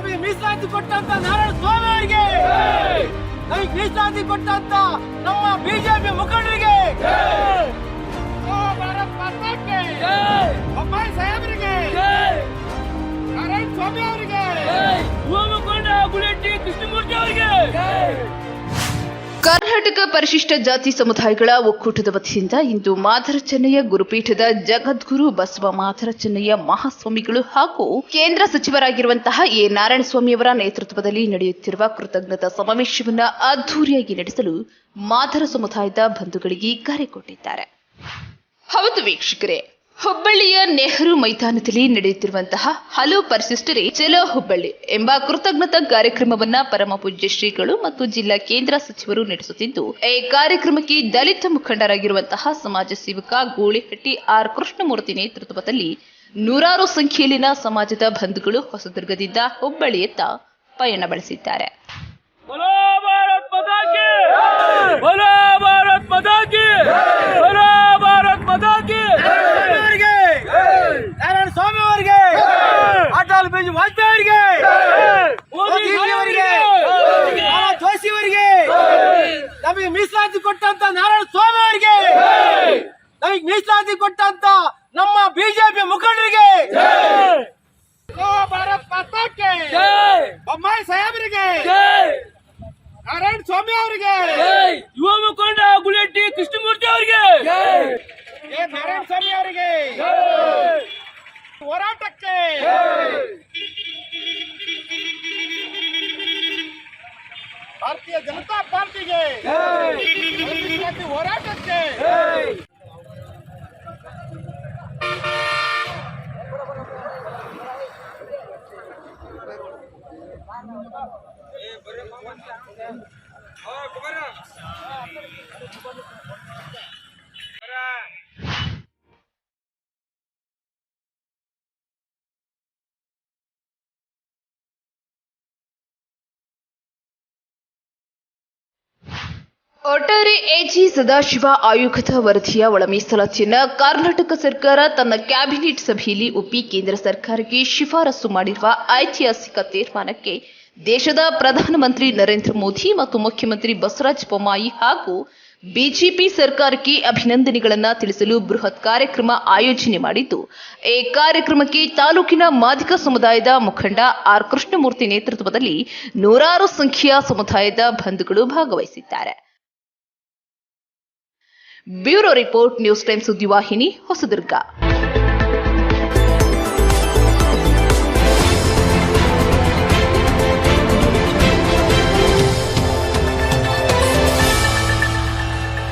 ನಮಗೆ ಮೀಸಲಾತಿ ಕೊಟ್ಟಂತ ನಾರಾಯಣ ಸ್ವಾಮಿ ಅವರಿಗೆ. ನಮಗೆ ಮೀಸಲಾತಿ ಕೊಟ್ಟಂತ ನಮ್ಮ ಬಿಜೆಪಿ ಮುಖಂಡರಿಗೆ. ಕರ್ನಾಟಕ ಪರಿಶಿಷ್ಟ ಜಾತಿ ಸಮುದಾಯಗಳ ಒಕ್ಕೂಟದ ವತಿಯಿಂದ ಇಂದು ಮಾದರ ಗುರುಪೀಠದ ಜಗದ್ಗುರು ಬಸವ ಮಾದರ ಮಹಾಸ್ವಾಮಿಗಳು ಹಾಗೂ ಕೇಂದ್ರ ಸಚಿವರಾಗಿರುವಂತಹ ಎ ನಾರಾಯಣಸ್ವಾಮಿಯವರ ನೇತೃತ್ವದಲ್ಲಿ ನಡೆಯುತ್ತಿರುವ ಕೃತಜ್ಞತಾ ಸಮಾವೇಶವನ್ನು ಅದ್ದೂರಿಯಾಗಿ ನಡೆಸಲು ಮಾಧರ ಸಮುದಾಯದ ಬಂಧುಗಳಿಗೆ ಕರೆ ಕೊಟ್ಟಿದ್ದಾರೆ. ಹೌದು ವೀಕ್ಷಕರೇ ಹುಬ್ಬಳ್ಳಿಯ ನೆಹರು ಮೈದಾನದಲ್ಲಿ ನಡೆಯುತ್ತಿರುವಂತಹ ಹಲೋ ಪರಿಶಿಷ್ಟರೇ ಚಲೋ ಹುಬ್ಬಳ್ಳಿ ಎಂಬ ಕೃತಜ್ಞತಾ ಕಾರ್ಯಕ್ರಮವನ್ನ ಪರಮ ಪೂಜ್ಯ ಶ್ರೀಗಳು ಮತ್ತು ಜಿಲ್ಲಾ ಕೇಂದ್ರ ಸಚಿವರು ನಡೆಸುತ್ತಿದ್ದು, ಈ ಕಾರ್ಯಕ್ರಮಕ್ಕೆ ದಲಿತ ಮುಖಂಡರಾಗಿರುವಂತಹ ಸಮಾಜ ಸೇವಕ ಗೋಳಿಹಟ್ಟಿ ಆರ್ ಕೃಷ್ಣಮೂರ್ತಿ ನೇತೃತ್ವದಲ್ಲಿ ನೂರಾರು ಸಂಖ್ಯೆಯಲ್ಲಿನ ಸಮಾಜದ ಬಂಧುಗಳು ಹೊಸದುರ್ಗದಿಂದ ಹುಬ್ಬಳ್ಳಿಯತ್ತ ಪಯಣ ಬೆಳೆಸಿದ್ದಾರೆ. ನಮಗೆ ಮೀಸಲಾತಿ ಕೊಟ್ಟಂತ ನಾರಾಯಣ ಸ್ವಾಮಿ ಅವರಿಗೆ. ನಮಗೆ ಮೀಸಲಾತಿ ಕೊಟ್ಟಂತ ನಮ್ಮ ಬಿಜೆಪಿ ಮುಖಂಡರಿಗೆ. ಭಾರತ್ ಮಾತಾಕ್ಕೆ ಬೊಮ್ಮಾಯಿ ಸಾಹೇಬರಿಗೆ. ನಾರಾಯಣ ಸ್ವಾಮಿ ಅವರಿಗೆ. ಯುವ ಮುಖಂಡ ಗುಳೆಟ್ಟಿ ಕೃಷ್ಣಮೂರ್ತಿ ಅವರಿಗೆ. ಏ ನಾರಾಯಣ ಸ್ವಾಮಿ ಅವರಿಗೆ. ಹೋರಾಟಕ್ಕೆ. ಭಾರತೀಯ ಜನತಾ ಪಾರ್ಟಿಗೆ ಮೀಸಲಾತಿ ಹೋರಾಟಕ್ಕೆ ಒಟ್ಟಾರೆ ಎಜಿ ಸದಾಶಿವ ಆಯೋಗದ ವರದಿಯ ಒಳ ಕರ್ನಾಟಕ ಸರ್ಕಾರ ತನ್ನ ಕ್ಯಾಬಿನೆಟ್ ಸಭೆಯಲ್ಲಿ ಒಪ್ಪಿ ಕೇಂದ್ರ ಸರ್ಕಾರಕ್ಕೆ ಶಿಫಾರಸು ಮಾಡಿರುವ ಐತಿಹಾಸಿಕ ತೀರ್ಮಾನಕ್ಕೆ ದೇಶದ ಪ್ರಧಾನಮಂತ್ರಿ ನರೇಂದ್ರ ಮೋದಿ ಮತ್ತು ಮುಖ್ಯಮಂತ್ರಿ ಬಸವರಾಜ ಬೊಮ್ಮಾಯಿ ಹಾಗೂ ಬಿಜೆಪಿ ಸರ್ಕಾರಕ್ಕೆ ಅಭಿನಂದನೆಗಳನ್ನು ತಿಳಿಸಲು ಬೃಹತ್ ಕಾರ್ಯಕ್ರಮ ಆಯೋಜನೆ ಮಾಡಿದ್ದು, ಈ ಕಾರ್ಯಕ್ರಮಕ್ಕೆ ತಾಲೂಕಿನ ಮಾದಿಕ ಸಮುದಾಯದ ಮುಖಂಡ ಆರ್ ಕೃಷ್ಣಮೂರ್ತಿ ನೇತೃತ್ವದಲ್ಲಿ ನೂರಾರು ಸಂಖ್ಯೆಯ ಸಮುದಾಯದ ಬಂಧುಗಳು ಭಾಗವಹಿಸಿದ್ದಾರೆ. ಬ್ಯೂರೋ ರಿಪೋರ್ಟ್ ನ್ಯೂಸ್ ಟೈಮ್ ಸುದ್ದಿವಾಹಿನಿ ಹೊಸದುರ್ಗ.